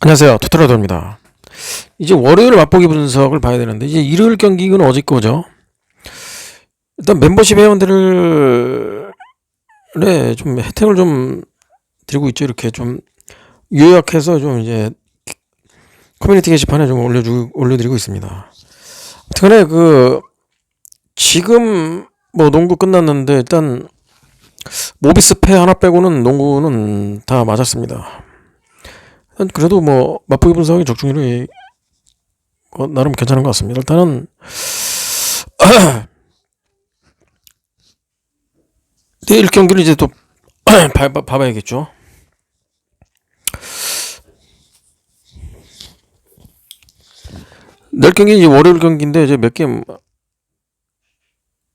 안녕하세요. 토트라도입니다. 이제 월요일 맛보기 분석을 봐야 되는데 이제 일요일 경기는 어제 거죠. 일단 멤버십 회원들을 네, 좀 혜택을 좀 드리고 있죠. 이렇게 좀 요약해서 좀 이제 커뮤니티 게시판에 좀 올려주 올려드리고 있습니다. 특히 그 지금 뭐 농구 끝났는데 일단 모비스 패 하나 빼고는 농구는 다 맞았습니다. 그래도 뭐 맛보기 분석이 적중률이 어, 나름 괜찮은 것 같습니다. 일단은 내일 경기를 이제 또 봐, 봐- 봐봐야겠죠. 내일 경기 이제 월요일 경기인데 이제 몇 게임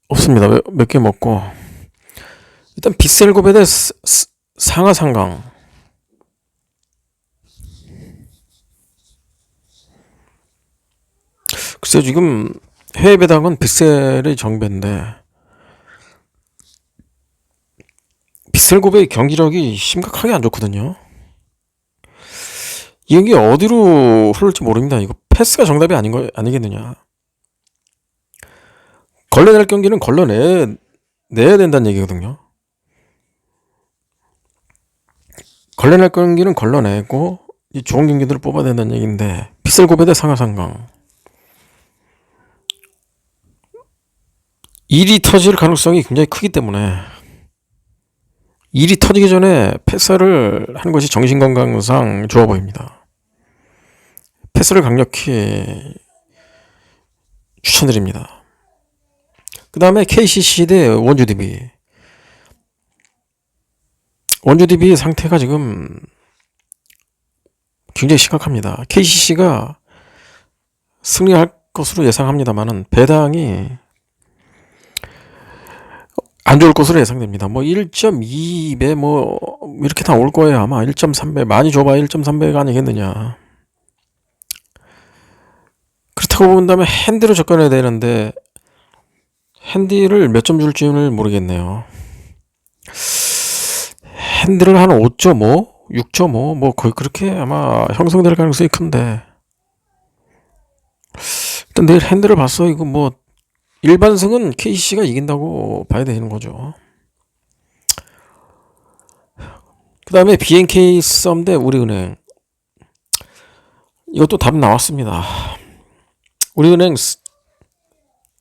없습니다. 몇개 먹고 일단 스- 상하 상강. 글쎄 지금 해외 배당은 빗셀의 정배인데 빗셀고베의 경기력이 심각하게 안 좋거든요. 이 경기 어디로 흐를지 모릅니다. 이거 패스가 정답이 아닌 거 아니겠느냐. 걸러낼 경기는 걸러내 내야 된다는 얘기거든요. 걸러낼 경기는 걸러내고 이 좋은 경기들을 뽑아야 된다는 얘기인데 빗셀고베 대 상하상강. 일이 터질 가능성이 굉장히 크기 때문에 일이 터지기 전에 패스를 하는 것이 정신건강상 좋아 보입니다. 패스를 강력히 추천드립니다. 그 다음에 KCC 대 원주 DB. 원주 DB 상태가 지금 굉장히 심각합니다. KCC가 승리할 것으로 예상합니다만은 배당이 안 좋을 것으로 예상됩니다. 뭐 1.2배 뭐 이렇게 다 올 거예요. 아마 1.3배 많이 줘봐 1.3배가 아니겠느냐. 그렇다고 본다면 핸디로 접근해야 되는데 핸디를 몇 점 줄지는 모르겠네요. 핸디를 한 5.5, 6.5, 뭐 거의 그렇게 아마 형성될 가능성이 큰데 일단 내일 핸디를 봤어. 이거 뭐 일반승은 KCC가 이긴다고 봐야 되는 거죠. 그 다음에 BNK 썸 대 우리은행. 이것도 답 나왔습니다. 우리은행, 스-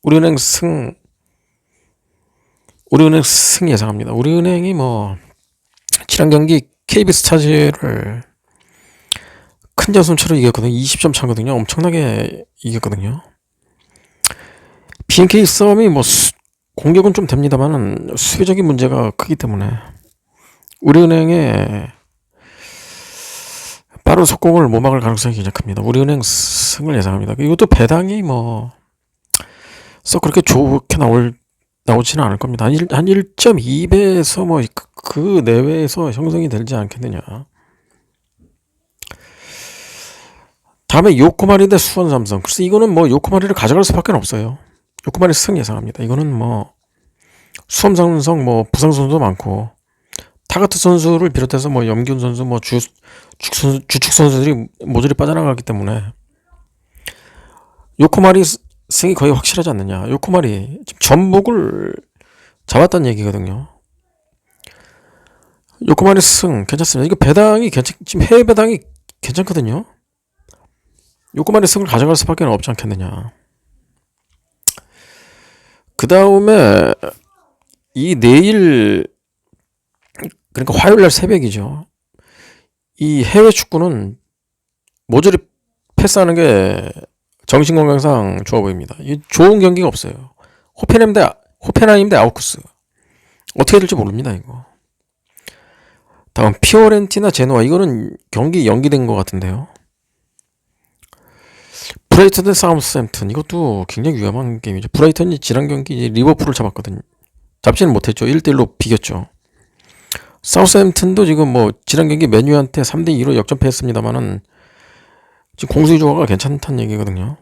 우리은행 승, 우리은행 승 예상합니다. 우리은행이 뭐, 지난 경기 KBS 차지를 큰 점수차로 이겼거든요. 20점 차거든요. 엄청나게 이겼거든요. BNK 싸움이 뭐 수- 공격은 좀 됩니다만은 수비적인 문제가 크기 때문에 우리은행의 빠른 속공을 못 막을 가능성이 굉장히 큽니다. 우리은행 승을 예상합니다. 이것도 배당이 뭐 썩 그렇게 좋게 나올 나오지는 않을 겁니다. 한, 1, 한 1.2배에서 뭐그 내외에서 형성이 되지 않겠느냐. 다음에 요코마리 대 수원 삼성. 글쎄 이거는 뭐 요코마리를 가져갈 수밖에 없어요. 요코마리 승 예상합니다. 이거는 뭐 수험 삼성 뭐 부상 선수도 많고 타가트 선수를 비롯해서 뭐 염균 선수 뭐 주, 주 선수, 주축 선수들이 모조리 빠져나가기 때문에 요코마리 스- 승이 거의 확실하지 않느냐. 요코마리 지금 전복을 잡았다는 얘기거든요. 요코마리 승 괜찮습니다. 이거 배당이 괜찮 지금 해외 배당이 괜찮거든요. 요코마리 승을 가져갈 수밖에 없지 않겠느냐. 그 다음에 이 내일 그러니까 화요일 날 새벽이죠. 이 해외 축구는 모조리 패스하는 게 정신 건강상 좋아 보입니다. 이 좋은 경기가 없어요. 호펜햄 대 호펜하임 대 아우크스 어떻게 될지 모릅니다 이거. 다음 피오렌티나 제노아 이거는 경기 연기된 것 같은데요. 브라이턴 대 사우스햄튼 이것도 굉장히 위험한 게임이죠. 브라이턴이 지난 경기 리버풀을 잡았거든요. 잡지는 못했죠. 1대1로 비겼죠. 사우스햄튼도 지금 뭐 지난 경기 메뉴한테 3대 2로 역전패했습니다만은 지금 공수위 조화가 괜찮다는 얘기거든요.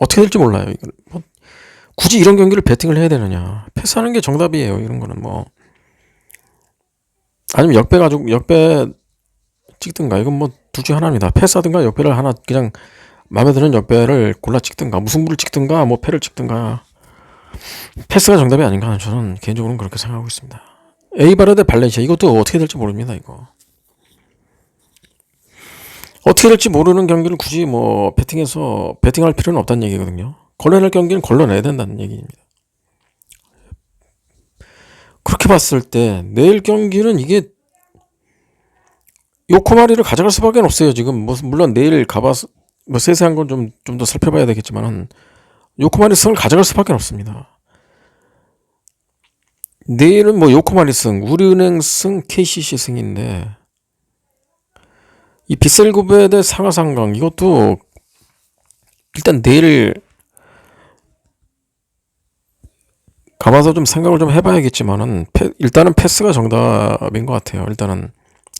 어떻게 될지 몰라요. 뭐 굳이 이런 경기를 배팅을 해야 되느냐? 패스하는 게 정답이에요. 이런 거는 뭐 아니면 역배 가지고 역배 찍든가 이건 뭐 둘 중에 하나입니다. 패스하든가 역배를 하나 그냥 마음에 드는 역배를 골라 찍든가 무승부를 찍든가 뭐 패를 찍든가 패스가 정답이 아닌가 하는 저는 개인적으로는 그렇게 생각하고 있습니다. 에이바르 대 발렌시아 이것도 어떻게 될지 모릅니다. 이거 어떻게 될지 모르는 경기를 굳이 뭐 배팅해서 배팅할 필요는 없다는 얘기거든요. 걸러낼 경기는 걸러내야 된다는 얘기입니다. 그렇게 봤을 때 내일 경기는 이게 요코마리를 가져갈 수밖에 없어요. 지금 뭐 물론 내일 가봐서 뭐 세세한 건 좀 좀 더 살펴봐야 되겠지만은 요코마리 승을 가져갈 수밖에 없습니다. 내일은 뭐 요코마리 승, 우리은행 승, KCC 승인데 이 빗셀구베 대 상하상강 이것도 일단 내일 가봐서 좀 생각을 좀 해봐야겠지만은 패- 일단은 패스가 정답인 것 같아요. 일단은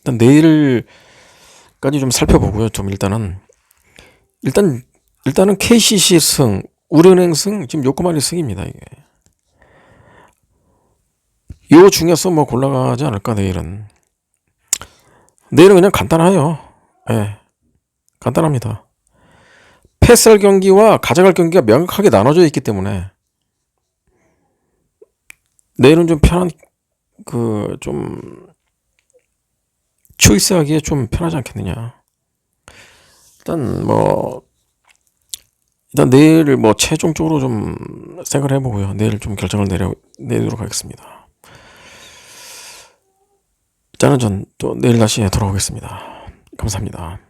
일단 내일까지 좀 살펴보고요. 좀 일단은 일단 일단은 KCC 승, 우리은행 승, 지금 요코마리 승입니다. 이게 요 중에서 뭐 골라가지 않을까 내일은 내일은 그냥 간단해요. 예, 간단합니다. 패스할 경기와 가져갈 경기가 명확하게 나눠져 있기 때문에 내일은 좀 편한 그 좀 초이스하기에 좀 편하지 않겠느냐. 일단 뭐 일단 내일 뭐 최종적으로 좀 생각을 해보고요. 내일 좀 결정을 내려 내도록 하겠습니다. 저는 전또 내일 다시 돌아오겠습니다. 감사합니다.